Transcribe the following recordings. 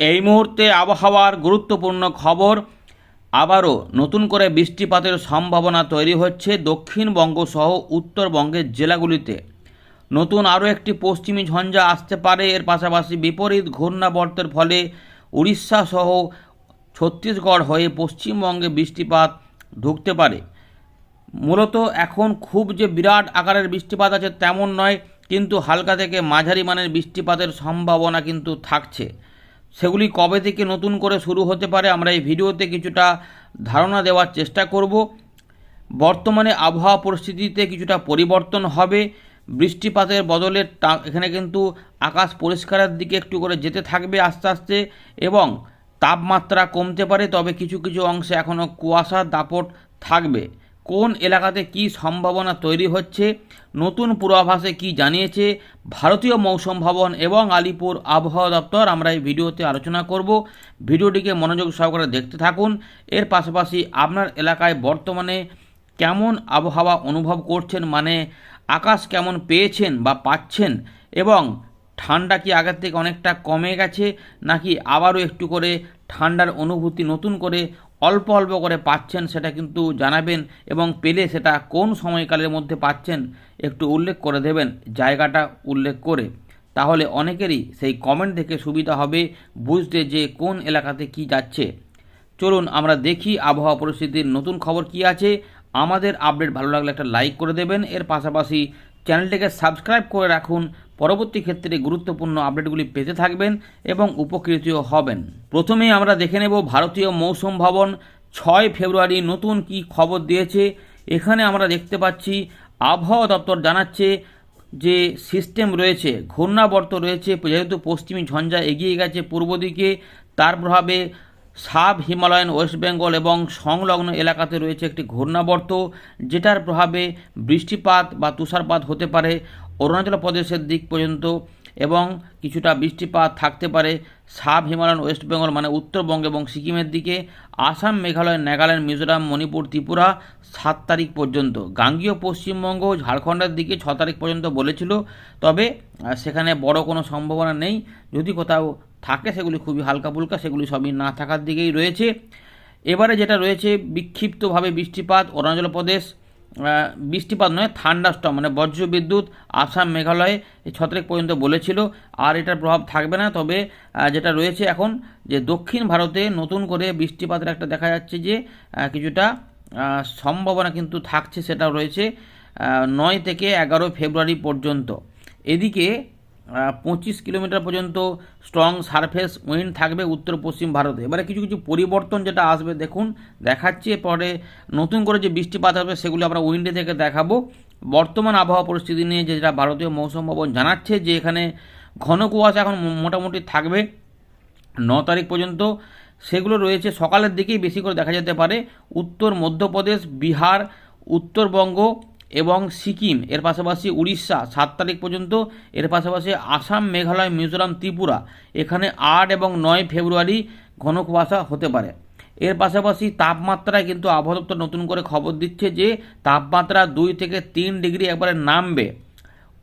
এই মুহূর্তে আবহাওয়ার গুরুত্বপূর্ণ খবর। আবারও নতুন করে বৃষ্টিপাতের সম্ভাবনা তৈরি হচ্ছে দক্ষিণবঙ্গ সহ উত্তরবঙ্গের জেলাগুলিতে। নতুন আরও একটি পশ্চিমী ঝঞ্ঝা আসতে পারে। এর পাশাপাশি বিপরীত ঘূর্ণাবর্তের ফলে উড়িষ্যা সহ ছত্তিশগড় হয়ে পশ্চিমবঙ্গে বৃষ্টিপাত ঢুকতে পারে। মূলত এখন খুব যে বিরাট আকারের বৃষ্টিপাত আছে তেমন নয়, কিন্তু হালকা থেকে মাঝারি মানের বৃষ্টিপাতের সম্ভাবনা কিন্তু থাকছে। সেগুলি কবে থেকে নতুন করে শুরু হতে পারে আমরা এই ভিডিওতে কিছুটা ধারণা দেওয়ার চেষ্টা করব। বর্তমানে আবহাওয়া পরিস্থিতিতে কিছুটা পরিবর্তন হবে। বৃষ্টিপাতের বদলে এখানে কিন্তু আকাশ পরিষ্কারের দিকে একটু করে যেতে থাকবে আস্তে আস্তে এবং তাপমাত্রা কমতে পারে, তবে কিছু কিছু অংশে এখনও কুয়াশার দাপট থাকবে। কোন এলাকাতে কি সম্ভাবনা তৈরি হচ্ছে, নতুন পূর্বাভাসে কি জানিয়েছে, ভারতীয় মৌসুম ভবন এবং আলিপুর আবহাওয়া দপ্তর, আমরা এই ভিডিওতে আলোচনা করব। ভিডিওটিকে মনোযোগ সহকারে দেখতে থাকুন। এর পাশাপাশি আপনার এলাকায় বর্তমানে কেমন আবহাওয়া অনুভব করছেন মানে আকাশ কেমন পেয়েছেন বা পাচ্ছেন, এবং ঠান্ডা কি আগের থেকে অনেকটা কমে গেছে, নাকি আবারও একটু করে ঠান্ডার অনুভূতি নতুন করে অল্প অল্প করে পাচ্ছেন সেটা কিন্তু জানাবেন এবং পেলে সেটা কোন সময়কালের মধ্যে পাচ্ছেন একটু উল্লেখ করে দেবেন, জায়গাটা উল্লেখ করে। তাহলে অনেকেরই সেই কমেন্ট দেখে সুবিধা হবে বুঝতে যে কোন এলাকাতে কি যাচ্ছে। চলুন আমরা দেখি আবহাওয়া পরিস্থিতির নতুন খবর কি আছে। আমাদের আপডেট ভালো লাগলে একটা লাইক করে দেবেন। এর পাশাপাশি চ্যানেলটিকে সাবস্ক্রাইব করে রাখুন। পরবর্তী ক্ষেত্রে গুরুত্বপূর্ণ আপডেটগুলি পেতে থাকবেন এবং উপকৃতও হবেন। প্রথমেই আমরা দেখে নেব ভারতীয় মৌসুম ভবন, ছয় ফেব্রুয়ারি নতুন কি খবর দিয়েছে। এখানে আমরা দেখতে পাচ্ছি, আবহাওয়া দপ্তর জানাচ্ছে যে সিস্টেম রয়েছে, ঘূর্ণাবর্ত রয়েছে, যেহেতু পশ্চিমী ঝঞ্ঝা এগিয়ে গেছে পূর্ব দিকে, তার প্রভাবে সাব হিমালয়ান, ওয়েস্ট বেঙ্গল এবং সংলগ্ন এলাকাতে রয়েছে একটি ঘূর্ণাবর্ত, যেটার প্রভাবে বৃষ্টিপাত বা তুষারপাত হতে পারে। অরুণাচল প্রদেশের দিক পর্যন্ত এবং কিছুটা বৃষ্টিপাত থাকতে পারে। সাব হিমালয়ান ওয়েস্ট বেঙ্গল মানে উত্তরবঙ্গ এবং সিকিমের দিকে, আসাম, মেঘালয়, নাগাল্যান্ড, মিজোরাম, মণিপুর, ত্রিপুরা সাত তারিখ পর্যন্ত। গাঙ্গীয় পশ্চিমবঙ্গ ঝাড়খণ্ডের দিকে ছ তারিখ পর্যন্ত বলেছিল, তবে সেখানে বড় কোনো সম্ভাবনা নেই। যদি কোথাও থাকে সেগুলি খুবই হালকা ফুলকা সেগুলি সবই না থাকার দিকেই রয়েছে। এবারে যেটা রয়েছে, বিক্ষিপ্তভাবে বৃষ্টিপাত, অরুণাচল প্রদেশ বৃষ্টিপাত নয় থান্ডাস্টম মানে বজ্র বিদ্যুৎ আসাম মেঘালয়ে এই ছ তারিখ পর্যন্ত বলেছিল। আর এটার প্রভাব থাকবে না, তবে যেটা রয়েছে এখন, যে দক্ষিণ ভারতে নতুন করে বৃষ্টিপাতের একটা দেখা যাচ্ছে যে কিছুটা সম্ভাবনা কিন্তু থাকছে, সেটাও রয়েছে নয় থেকে এগারো ফেব্রুয়ারি পর্যন্ত। এদিকে পঁচিশ কিলোমিটার পর্যন্ত স্ট্রং সারফেস উইন্ড থাকবে উত্তর পশ্চিম ভারতে। এবারে কিছু কিছু পরিবর্তন যেটা আসবে, দেখুন, দেখাচ্ছি। পরে নতুন করে যে বৃষ্টিপাত হবে, সেগুলো আমরা উইন্ডে থেকে দেখাবো। বর্তমান আবহাওয়া পরিস্থিতি নিয়ে যেটা ভারতীয় মৌসুম ভবন জানাচ্ছে, যে এখানে ঘন কুয়াশা এখন মোটামুটি থাকবে ন তারিখ পর্যন্ত। সেগুলো রয়েছে, সকালের দিকেই বেশি করে দেখা যেতে পারে। উত্তর মধ্যপ্রদেশ, বিহার, উত্তরবঙ্গ এবং সিকিম, এর পাশাপাশি উড়িষ্যা, সাত তারিখ পর্যন্ত, এর পাশাপাশি আসাম, মেঘালয়, মিজোরাম, ত্রিপুরা। এখানে আট এবং নয় ফেব্রুয়ারি ঘন কুয়াশা হতে পারে। এর পাশাপাশি তাপমাত্রায় কিন্তু আবহাওয়া দপ্তর নতুন করে খবর দিচ্ছে যে, তাপমাত্রা দুই থেকে তিন ডিগ্রি একবারে নামবে।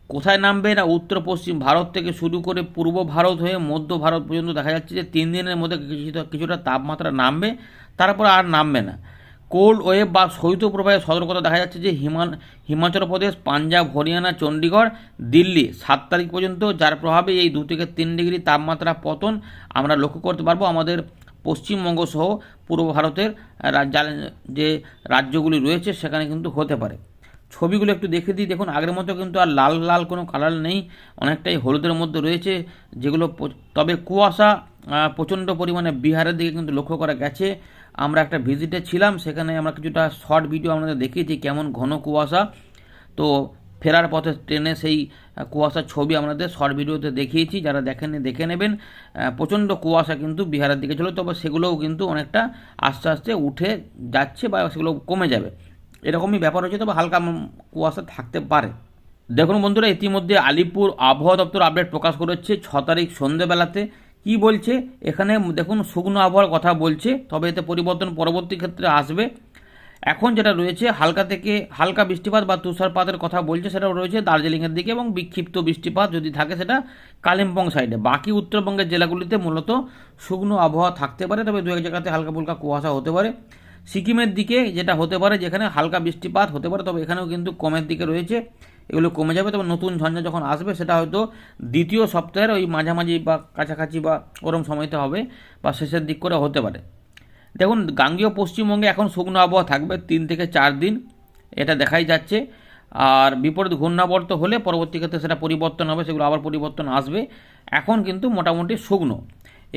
কোথায় নামবে না উত্তর, পশ্চিম ভারত থেকে শুরু করে পূর্ব ভারত হয়ে মধ্য ভারত পর্যন্ত দেখা যাচ্ছে যে, তিন দিনের মধ্যে কিছুটা কিছুটা তাপমাত্রা নামবে। তারপর আর নামবে না। কোল্ড ওয়েভ বা শৈত্যপ্রবাহের সতর্কতা দেখা যাচ্ছে যে হিমান, হিমাচল প্রদেশ, পাঞ্জাব, হরিয়ানা, চণ্ডীগড়, দিল্লি সাত তারিখ পর্যন্ত যার প্রভাবে এই দু থেকে তিন ডিগ্রি তাপমাত্রা পতন আমরা লক্ষ্য করতে পারব। আমাদের পশ্চিমবঙ্গ সহ পূর্ব ভারতের যে রাজ্যগুলি রয়েছে সেখানে কিন্তু হতে পারে। ছবিগুলো একটু দেখে দিই। দেখুন, আগের মতো কিন্তু আর লাল লাল কোনো কালার নেই। অনেকটাই হলুদের মধ্যে রয়েছে যেগুলো তবে কুয়াশা প্রচণ্ড পরিমাণে বিহারের দিকে কিন্তু লক্ষ্য করা গেছে। আমরা একটা ভিজিটে ছিলাম, সেখানে আমরা কিছুটা শর্ট ভিডিও আপনাদের দেখিয়েছি কেমন ঘন কুয়াশা। তো ফেরার পথে ট্রেনে সেই কুয়াশার ছবি আমাদের শর্ট ভিডিওতে দেখিয়েছি, যারা দেখেননি দেখে নেবেন। প্রচণ্ড কুয়াশা কিন্তু বিহারের দিকে ছিল তবে সেগুলোও কিন্তু অনেকটা আস্তে আস্তে উঠে যাচ্ছে বা সেগুলো কমে যাবে। এরকমই ব্যাপার হচ্ছে, তবে হালকা কুয়াশা থাকতে পারে। দেখুন বন্ধুরা, ইতিমধ্যে আলিপুর আবহাওয়া দপ্তর আপডেট প্রকাশ করেছে, ছ তারিখ সন্ধেবেলাতে। কি বলছে? এখানে দেখুন, শুকনো আবহাওয়ার কথা বলছে, তবে এতে পরিবর্তন পরবর্তী ক্ষেত্রে আসবে। এখন যেটা রয়েছে, হালকা থেকে হালকা বৃষ্টিপাত বা তুষারপাতের কথা বলছে, সেটাও রয়েছে দার্জিলিংয়ের দিকে এবং বিক্ষিপ্ত বৃষ্টিপাত যদি থাকে, সেটা কালিম্পং সাইডে। বাকি উত্তরবঙ্গের জেলাগুলিতে মূলত শুকনো আবহাওয়া থাকতে পারে, তবে দু এক জায়গাতে হালকা ফুলকা কুয়াশা হতে পারে। সিকিমের দিকে যেটা হতে পারে, যেখানে হালকা বৃষ্টিপাত হতে পারে, তবে এখানেও কিন্তু কমের দিকে রয়েছে। এগুলো কমে যাবে, তবে নতুন ঝঞ্ঝা যখন আসবে, সেটা হয়তো দ্বিতীয় সপ্তাহের ওই মাঝামাঝি বা কাছাকাছি বা ওরম সময়তে হবে বা শেষের দিক করে হতে পারে। দেখুন, গাঙ্গীয় পশ্চিমবঙ্গে এখন শুকনো আবহাওয়া থাকবে তিন থেকে চার দিন, এটা দেখাই যাচ্ছে। আর বিপরীত ঘূর্ণাবর্ত হলে পরবর্তী ক্ষেত্রে সেটা পরিবর্তন হবে, সেগুলো আবার পরিবর্তন আসবে। এখন কিন্তু মোটামুটি শুকনো।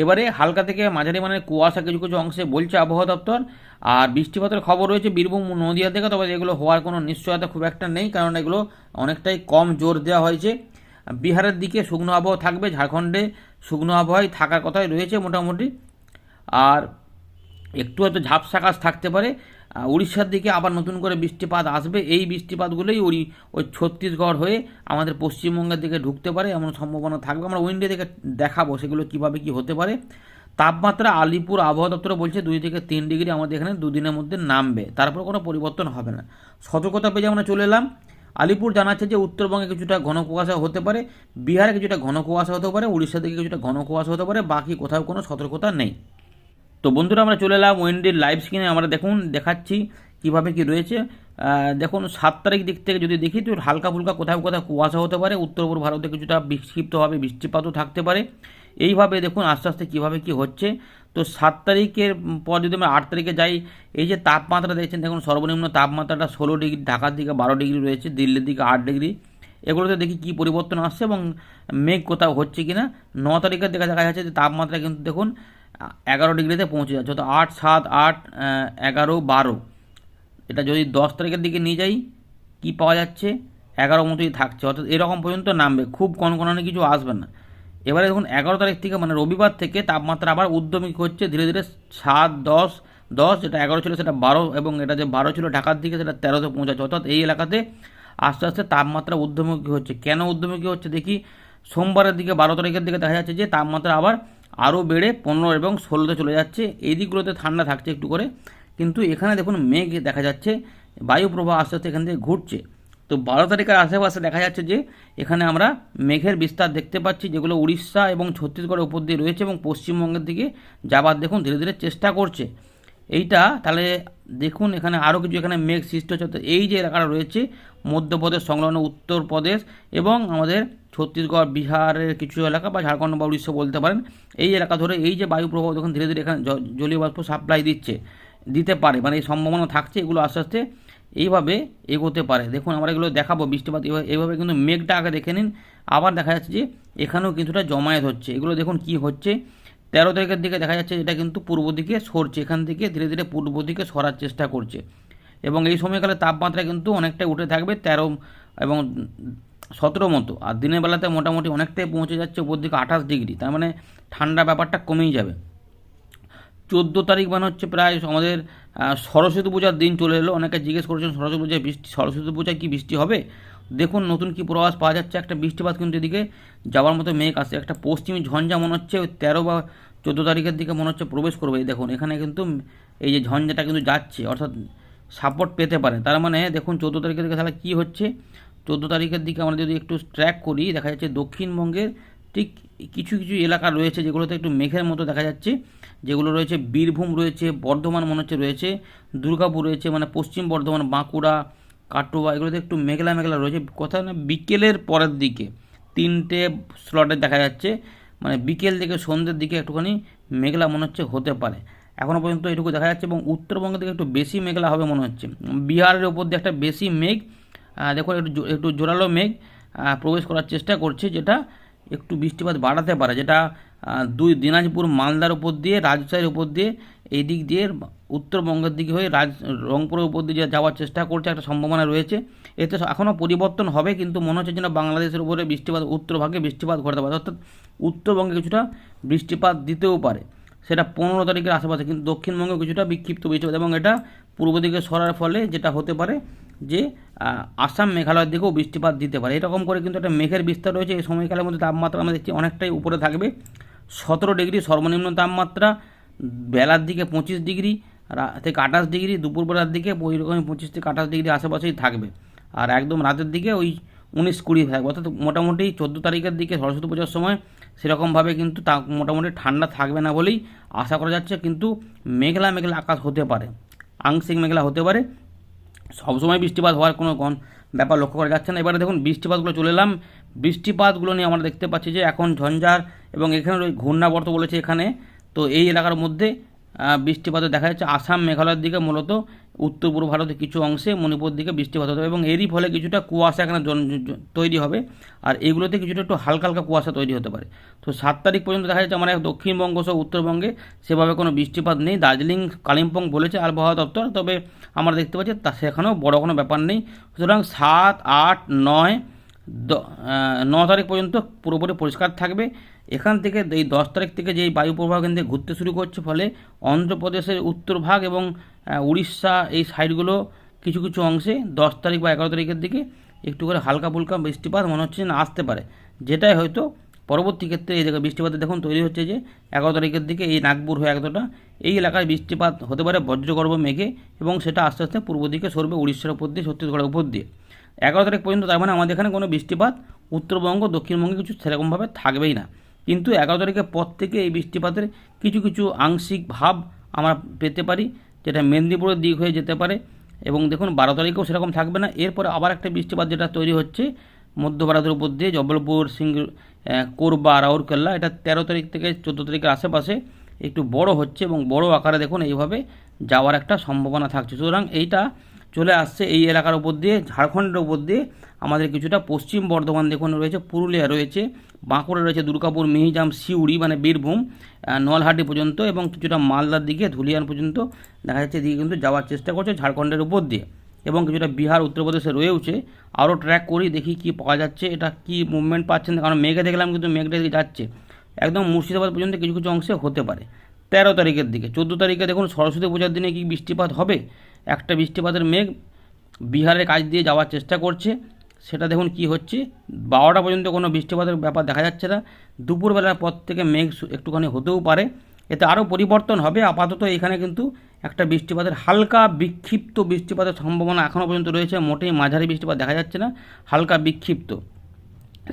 এবারে হালকা থেকে মাঝারি মানের কুয়াশা কিছু কিছু অংশে বলছে আবহাওয়া দপ্তর। আর বৃষ্টিপাতের খবর রয়েছে বীরভূম নদীয়া থেকে তবে এগুলো হওয়ার কোনো নিশ্চয়তা খুব একটা নেই, কারণ এগুলো অনেকটাই কম জোর দেওয়া হয়েছে। বিহারের দিকে শুকনো আবহাওয়া থাকবে, ঝাড়খণ্ডে শুকনো আবহাওয়ায় থাকার কথাই রয়েছে মোটামুটি। আর একটু হয়তো ঝাপসা কাজ থাকতে পারে। উড়িষ্যার দিকে আবার নতুন করে বৃষ্টিপাত আসবে। এই বৃষ্টিপাতগুলোই ওই ওই ছত্তিশগড় হয়ে আমাদের পশ্চিমবঙ্গের দিকে ঢুকতে পারে, এমন সম্ভাবনা থাকবে। আমরা উইন্ডে থেকে দেখাবো সেগুলো কীভাবে কী হতে পারে। তাপমাত্রা আলিপুর আবহাওয়া দপ্তর বলছে দুই থেকে তিন ডিগ্রি আমাদের এখানে দুদিনের মধ্যে নামবে। তারপর কোনো পরিবর্তন হবে না। সতর্কতা পেয়ে আমরা চলে এলাম। আলিপুর জানাচ্ছে যে উত্তরবঙ্গে কিছুটা ঘন কুয়াশা হতে পারে, বিহারে কিছুটা ঘন কুয়াশা হতে পারে উড়িষ্যা দিকে কিছুটা ঘন কুয়াশা হতে পারে, বাকি কোথাও কোনো সতর্কতা নেই। তো বন্ধুরা, আমরা চলে এলাম ওয়েন্ডির লাইভ স্ক্রিনে। আমরা দেখুন, দেখাচ্ছি কীভাবে কি রয়েছে। দেখুন, সাত তারিখ দিক থেকে যদি দেখি, তো হালকা ফুলকা কোথাও কোথাও কুয়াশা হতে পারে। উত্তর পূর্ব ভারতে কিছুটা বিক্ষিপ্তভাবে বৃষ্টিপাতও থাকতে পারে। এইভাবে দেখুন, আস্তে আস্তে কীভাবে কি হচ্ছে। তো সাত তারিখের পর যদি আমরা আট তারিখে যাই, এই যে তাপমাত্রা দেখছেন, দেখুন, সর্বনিম্ন তাপমাত্রাটা ষোলো ডিগ্রি, ঢাকার দিকে বারো ডিগ্রি রয়েছে, দিল্লির দিকে আট ডিগ্রি। এগুলোতে দেখি কি পরিবর্তন আসছে এবং মেঘ কোথাও হচ্ছে কি না ন তারিখের দেখা দেখা যাচ্ছে যে তাপমাত্রা কিন্তু দেখুন এগারো ডিগ্রিতে পৌঁছে যাচ্ছে। অর্থাৎ আট, সাত, আট এগারো, বারো। এটা যদি দশ তারিখের দিকে নিয়ে যাই, কি পাওয়া যাচ্ছে? এগারো মতোই থাকছে। অর্থাৎ এরকম পর্যন্ত নামবে। খুব কনকনানি কিছু আসবে না। এবারে দেখুন, এগারো তারিখ থেকে মানে রবিবার থেকে তাপমাত্রা আবার উদ্যমী হচ্ছে। ধীরে ধীরে সাত, দশ দশ, যেটা এগারো ছিল সেটা বারো এবং এটা যে বারো ছিল ঢাকার দিকে, সেটা তেরোতে পৌঁছাচ্ছে। অর্থাৎ এই এলাকাতে আস্তে আস্তে তাপমাত্রা ঊর্ধ্বমুখী হচ্ছে। কেন ঊর্ধ্বমুখী হচ্ছে? দেখি, সোমবারের দিকে, বারো তারিখের দিকে দেখা যাচ্ছে যে তাপমাত্রা আবার আরও বেড়ে পনেরো এবং ষোলোতে চলে যাচ্ছে। এই দিকগুলোতে ঠান্ডা থাকছে একটু করে। কিন্তু এখানে দেখুন মেঘ দেখা যাচ্ছে, বায়ুপ্রবাহ আস্তে আস্তে এখান থেকে ঘুরছে। তো বারো তারিখের আশেপাশে দেখা যাচ্ছে যে, এখানে আমরা মেঘের বিস্তার দেখতে পাচ্ছি, যেগুলো উড়িষ্যা এবং ছত্তিশগড়ের উপর দিয়ে রয়েছে এবং পশ্চিমবঙ্গের দিকে যাবার দেখুন ধীরে ধীরে চেষ্টা করছে। এইটা, তাহলে দেখুন এখানে আরও কিছু এখানে মেঘ সৃষ্টি হচ্ছে। এই যে এলাকাটা রয়েছে, মধ্যপ্রদেশ, সংলগ্ন উত্তরপ্রদেশ এবং আমাদের ছত্তিশগড়, বিহারের কিছু এলাকা বা ঝাড়খণ্ড বা উড়িষ্যা বলতে পারেন, এই এলাকা ধরে এই যে বায়ু প্রবাহ যখন ধীরে ধীরে এখানে জলীয় বাষ্প সাপ্লাই দিচ্ছে, দিতে পারে মানে এই সম্ভাবনা থাকছে, এগুলো আস্তে আস্তে এইভাবে এগোতে পারে। দেখুন, আমরা এগুলো দেখাবো, বৃষ্টিপাত এইভাবে কিন্তু মেঘটা আগে দেখে নিন, আবার দেখা যাচ্ছে যে এখানেও কিছুটা জমায়েত হচ্ছে। এগুলো দেখুন কি হচ্ছে, তেরো তারিখের দিকে দেখা যাচ্ছে এটা কিন্তু পূর্ব দিকে সরছে, এখান থেকে ধীরে ধীরে পূর্ব দিকে সরার চেষ্টা করছে। এবং এই সময়কালে তাপমাত্রা কিন্তু অনেকটাই উঠে থাকবে তেরো এবং সতেরো মতো, আর দিনের বেলাতে মোটামুটি অনেকটাই পৌঁছে যাচ্ছে উপর দিকে আঠাশ ডিগ্রি, তার মানে ঠান্ডা ব্যাপারটা কমেই যাবে। চোদ্দ তারিখ মানে হচ্ছে প্রায় আমাদের সরস্বতী পূজার দিন চলে এলো, অনেকে জিজ্ঞেস করেছেন সরস্বতী পূজায় বৃষ্টি, সরস্বতী পূজায় কি বৃষ্টি হবে? দেখুন, নতুন কি প্রবাস পাওয়া যাচ্ছে, একটা বৃষ্টিপাত কিন্তু এদিকে যাওয়ার মতো মেঘ আসছে একটা পশ্চিমী ঝঞ্ঝা মনে হচ্ছে তেরো বা চোদ্দ তারিখের দিকে মনে হচ্ছে প্রবেশ করবে, এই দেখুন, এখানে কিন্তু এই যে ঝঞ্ঝাটা কিন্তু যাচ্ছে, অর্থাৎ সাপোর্ট পেতে পারে, তার মানে দেখুন চোদ্দ তারিখের দিকে তাহলে কী হচ্ছে? চোদ্দ তারিখের দিকে আমরা যদি একটু ট্র্যাক করি, দেখা যাচ্ছে দক্ষিণবঙ্গের ঠিক কিছু কিছু এলাকা রয়েছে যেগুলোতে একটু মেঘের মতো দেখা যাচ্ছে। যেগুলো রয়েছে, বীরভূম রয়েছে, বর্ধমান মনে হচ্ছে রয়েছে, দুর্গাপুর রয়েছে মানে পশ্চিম বর্ধমান, বাঁকুড়া, কাটোয়া, এগুলোতে একটু মেঘলা মেঘলা রয়েছে। কথা না বিকেলের পরের দিকে তিনটে স্লটে দেখা যাচ্ছে মানে বিকেল থেকে সন্ধ্যের দিকে একটুখানি মেঘলা মনে হচ্ছে হতে পারে। এখনও পর্যন্ত এটুকু দেখা যাচ্ছে এবং উত্তরবঙ্গের থেকে একটু বেশি মেঘলা হবে মনে হচ্ছে। বিহারের ওপর দিয়ে একটা বেশি মেঘ দেখুন একটু একটু জোরালো মেঘ প্রবেশ করার চেষ্টা করছে, যেটা একটু বৃষ্টিপাত বাড়াতে পারে, যেটা দুই দিনাজপুর, মালদার উপর দিয়ে, রাজশাহীর উপর দিয়ে, এই দিক দিয়ে, উত্তরবঙ্গের দিকে হয়ে রাজ, রংপুরের উপর দিয়ে যাওয়ার চেষ্টা করছে, একটা সম্ভাবনা রয়েছে। এতে এখনও পরিবর্তন হবে, কিন্তু মনে হচ্ছে যেন বাংলাদেশের উপরে বৃষ্টিপাত উত্তরভাগে বৃষ্টিপাত ঘটতে পারে, অর্থাৎ উত্তরবঙ্গে কিছুটা বৃষ্টিপাত দিতেও পারে। সেটা পনেরো তারিখের আশেপাশে, কিন্তু দক্ষিণবঙ্গে কিছুটা বিক্ষিপ্ত বৃষ্টিপাত, এবং এটা পূর্ব দিকে সরার ফলে যেটা হতে পারে যে আসাম মেঘালয়ের দিকেও বৃষ্টিপাত দিতে পারে। এরকম করে কিন্তু একটা মেঘের বিস্তার রয়েছে। এই সময়কালের মধ্যে তাপমাত্রা আমরা দেখছি অনেকটাই উপরে থাকবে। সতেরো ডিগ্রি সর্বনিম্ন তাপমাত্রা, বেলার দিকে পঁচিশ ডিগ্রি থেকে আঠাশ ডিগ্রি দুপুরবেলার দিকে ওই রকম পঁচিশ থেকে আঠাশ ডিগ্রি আশেপাশেই থাকবে। আর একদম রাতের দিকে ওই উনিশ কুড়ি থাকবে। অর্থাৎ মোটামুটি চোদ্দ তারিখের দিকে সরস্বতী পুজোর সময় সেরকমভাবে কিন্তু তা মোটামুটি ঠান্ডা থাকবে না বলেই আশা করা যাচ্ছে। কিন্তু মেঘলা মেঘলা আকাশ হতে পারে। আংশিক মেঘলা হতে পারে। সবসময় বৃষ্টিপাত হওয়ার কোনো ব্যাপার লক্ষ্য করা যাচ্ছে না। এবারে দেখুন, বৃষ্টিপাতগুলো চলে এলাম। বৃষ্টিপাতগুলো নিয়ে আমরা দেখতে পাচ্ছি যে এখন ঝঞ্ঝার এবং এখানে ওই ঘূর্ণাবর্ত বলেছে এখানে। তো এই এলাকার মধ্যে আহ, বৃষ্টিপাত দেখা যাচ্ছে। আসাম মেঘালয়ের দিকে মূলত উত্তর পূর্ব ভারতের কিছু অংশে মণিপুর দিকে বৃষ্টিপাত হতে হবে এবং এরই ফলে কিছুটা কুয়াশা এখানে তৈরি হবে। আর এগুলোতে কিছুটা একটু হালকা হালকা কুয়াশা তৈরি হতে পারে। তো সাত তারিখ পর্যন্ত দেখা যাচ্ছে আমার দক্ষিণবঙ্গ সহ উত্তরবঙ্গে সেভাবে কোনো বৃষ্টিপাত নেই। দার্জিলিং কালিম্পং বলেছে আবহাওয়া দপ্তর তবে আমরা দেখতে পাচ্ছি তা সেখানেও বড় কোনো ব্যাপার নেই। সুতরাং সাত আট নয় ন তারিখ পর্যন্ত পুরোপুরি পরিষ্কার থাকবে। এখান থেকে এই দশ তারিখ থেকে যেই বায়ু প্রবাহ কেন্দ্রে ঘুরতে শুরু করছে ফলে অন্ধ্রপ্রদেশের উত্তর ভাগ এবং উড়িষ্যা এই সাইডগুলো কিছু কিছু অংশে দশ তারিখ বা এগারো তারিখের দিকে একটু করে হালকা ফুলকা বৃষ্টিপাত মনে হচ্ছে না আসতে পারে। যেটাই হয়তো পরবর্তী ক্ষেত্রে এই জায়গায় বৃষ্টিপাতের দেখুন তৈরি হচ্ছে যে এগারো তারিখের দিকে এই নাগপুর হয়ে একদমটা এই এলাকায় বৃষ্টিপাত হতে পারে বজ্রগর্ভ মেঘে এবং সেটা আস্তে আস্তে পূর্ব দিকে সরবে উড়িষ্যার উপর দিয়ে, ছত্তিশগড়ের উপর দিয়ে। এগারো তারিখ পর্যন্ত তার মানে আমাদের এখানে কোনো বৃষ্টিপাত উত্তরবঙ্গ, দক্ষিণবঙ্গে কিছু সেরকমভাবে থাকবেই না। কিন্তু এগারো তারিখের পর থেকে এই বৃষ্টিপাতের কিছু কিছু আংশিক ভাব আমরা পেতে পারি, যেটা মেদিনীপুরের দিক হয়ে যেতে পারে। এবং দেখুন, বারো তারিখেও সেরকম থাকবে না। এরপরে আবার একটা বৃষ্টিপাত যেটা তৈরি হচ্ছে, মধ্য ভারতের উপর দিয়ে জবলপুর সিং কোরবা, রাউরকেল্লা, এটা তেরো তারিখ থেকে চোদ্দ তারিখের আশেপাশে একটু বড় হচ্ছে এবং বড় আকারে দেখুন, এইভাবে যাওয়ার একটা সম্ভাবনা থাকছে। সুতরাং এইটা চলে আসছে এই এলাকার উপর দিয়ে, ঝাড়খণ্ডের উপর দিয়ে। আমাদের কিছুটা পশ্চিম বর্ধমান দেখুন, রয়েছে পুরুলিয়া, রয়েছে বাঁকুড়া, রয়েছে দুর্গাপুর, মিহিজাম, সিউড়ি মানে বীরভূম নলহাটি পর্যন্ত এবং কিছুটা মালদার দিকে, ধুলিয়ান পর্যন্ত দেখা যাচ্ছে, এদিকে কিন্তু যাওয়ার চেষ্টা করছে ঝাড়খণ্ডের উপর দিয়ে। এবং কিছুটা বিহার, উত্তরপ্রদেশে রয়েছে আরও ট্র্যাক করি, দেখি কি পাওয়া যাচ্ছে, এটা কি মুভমেন্ট পাচ্ছেন, কারণ মেঘে দেখলাম কিন্তু মেঘটা যাচ্ছে। একদম মুর্শিদাবাদ পর্যন্ত কিছু কিছু অংশে হতে পারে। তেরো তারিখের দিকে, চোদ্দ তারিখে দেখুন, সরস্বতী পূজার দিনে কি বৃষ্টিপাত হবে? একটা বৃষ্টিপাতের মেঘ বিহারের কাজ দিয়ে যাওয়ার চেষ্টা করছে। সেটা দেখুন কি হচ্ছে। বারোটা পর্যন্ত কোনো বৃষ্টিপাতের ব্যাপার দেখা যাচ্ছে না। দুপুরবেলার পর থেকে মেঘ একটুখানি হতেও পারে। এতে আরও পরিবর্তন হবে। আপাতত এখানে কিন্তু একটা বৃষ্টিপাতের হালকা বিক্ষিপ্ত বৃষ্টিপাতের সম্ভাবনা এখনও পর্যন্ত রয়েছে। মোটেই মাঝারি বৃষ্টিপাত দেখা যাচ্ছে না। হালকা বিক্ষিপ্ত।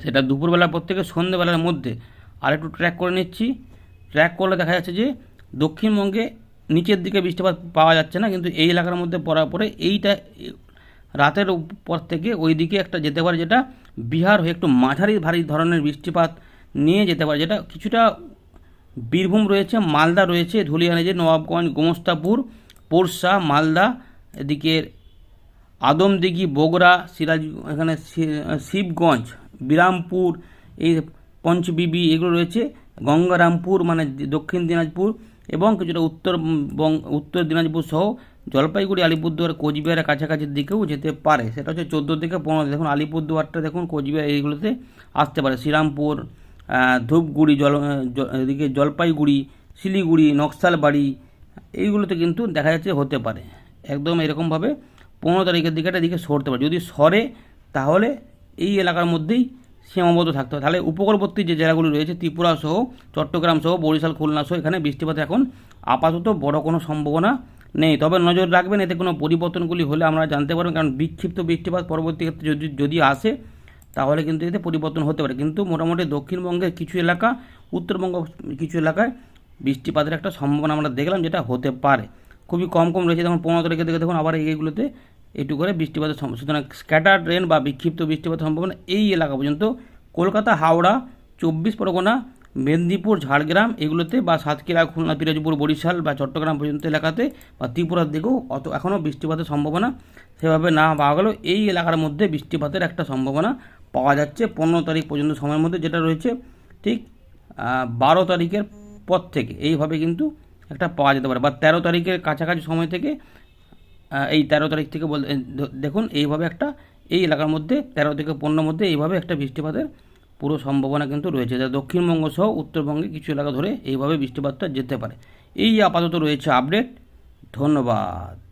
সেটা দুপুরবেলার পর থেকে সন্ধ্যেবেলার মধ্যে। আর একটু ট্র্যাক করে নিচ্ছি। ট্র্যাক করলে দেখা যাচ্ছে যে দক্ষিণবঙ্গে নিচের দিকে বৃষ্টিপাত পাওয়া যাচ্ছে না, কিন্তু এই এলাকার মধ্যে পড়ার পরে এইটা রাতের পর থেকে ওই দিকে একটা যেতে পারে যেটা বিহার হয়ে একটু মাঝারি ভারী ধরনের বৃষ্টিপাত নিয়ে যেতে পারে যেটা কিছুটা বীরভূম রয়েছে, মালদা রয়েছে, ধুলিয়ানে যে নবাবগঞ্জ, গোমস্তাপুর পোরশা মালদা, এদিকে আদমদিঘি, বগুড়া, সিরাজ, এখানে শিবগঞ্জ, বিরামপুর, এই পঞ্চবিবি এগুলো রয়েছে, গঙ্গারামপুর মানে দক্ষিণ দিনাজপুর এবং কিছুটা উত্তরবঙ্গ উত্তর দিনাজপুর সহ জলপাইগুড়ি, আলিপুরদুয়ার, কোচবিহারের কাছাকাছির দিকেও যেতে পারে। সেটা হচ্ছে চোদ্দ থেকে পনেরো দেখুন, আলিপুরদুয়ারটা দেখুন, কোচবিহার এইগুলোতে আসতে পারে। শ্রীরামপুর ধূপগুড়ি, জল এদিকে জলপাইগুড়ি, শিলিগুড়ি, নকশালবাড়ি, এইগুলোতে কিন্তু দেখা যাচ্ছে হতে পারে। একদম এরকমভাবে পনেরো তারিখের দিকে একটা দিকে সরতে পারে। যদি সরে, তাহলে এই এলাকার মধ্যেই সীমাবদ্ধ থাকতে হবে। তাহলে উপকূলবর্তী যে জেলাগুলি রয়েছে, ত্রিপুরা সহ, চট্টগ্রাম সহ, বরিশাল, খুলনা সহ, এখানে বৃষ্টিপাত এখন আপাতত বড় কোনো সম্ভাবনা নেই। তবে নজর রাখবেন, এতে কোনো পরিবর্তনগুলি হলে আমরা জানতে পারবেন কারণ বিক্ষিপ্ত বৃষ্টিপাত পরবর্তী ক্ষেত্রে যদি যদি আসে, তাহলে কিন্তু এতে পরিবর্তন হতে পারে। কিন্তু মোটামুটি দক্ষিণবঙ্গের কিছু এলাকা, উত্তরবঙ্গ কিছু এলাকায় বৃষ্টিপাতের একটা সম্ভাবনা আমরা দেখলাম, যেটা হতে পারে। খুবই কম কম রয়েছে দেখুন পনেরো তারিখে দেখে দেখুন, আবার এইগুলোতে একটু করে বৃষ্টিপাতের সুতরাং স্ক্যাটার রেন বা বিক্ষিপ্ত বৃষ্টিপাতের সম্ভাবনা এই এলাকা পর্যন্ত। কলকাতা, হাওড়া, চব্বিশ পরগনা, মেদিনীপুর, ঝাড়গ্রাম এগুলোতে বা সাতক্ষীরা, খুলনা, পিরাজপুর, বরিশাল বা চট্টগ্রাম পর্যন্ত এলাকাতে বা ত্রিপুরার দিকেও অত এখনও বৃষ্টিপাতের সম্ভাবনা সেভাবে না পাওয়া গেলেও এই এলাকার মধ্যে বৃষ্টিপাতের একটা সম্ভাবনা পাওয়া যাচ্ছে পনেরো তারিখ পর্যন্ত সময়ের মধ্যে যেটা রয়েছে ঠিক বারো তারিখের পর থেকে। এইভাবে কিন্তু একটা পাওয়া যেতে পারে বা তেরো তারিখের কাছাকাছি সময় থেকে এই তেরো তারিখ থেকে বল দেখুন, এইভাবে একটা এই এলাকার মধ্যে, তেরো থেকে পনেরোর মধ্যে এইভাবে একটা বৃষ্টিপাতের পুরো সম্ভাবনা কিন্তু রয়েছে। যা দক্ষিণবঙ্গ সহ উত্তরবঙ্গে কিছু এলাকা ধরে এইভাবে বৃষ্টিপাতটা যেতে পারে। এই আপাতত রয়েছে আপডেট। ধন্যবাদ।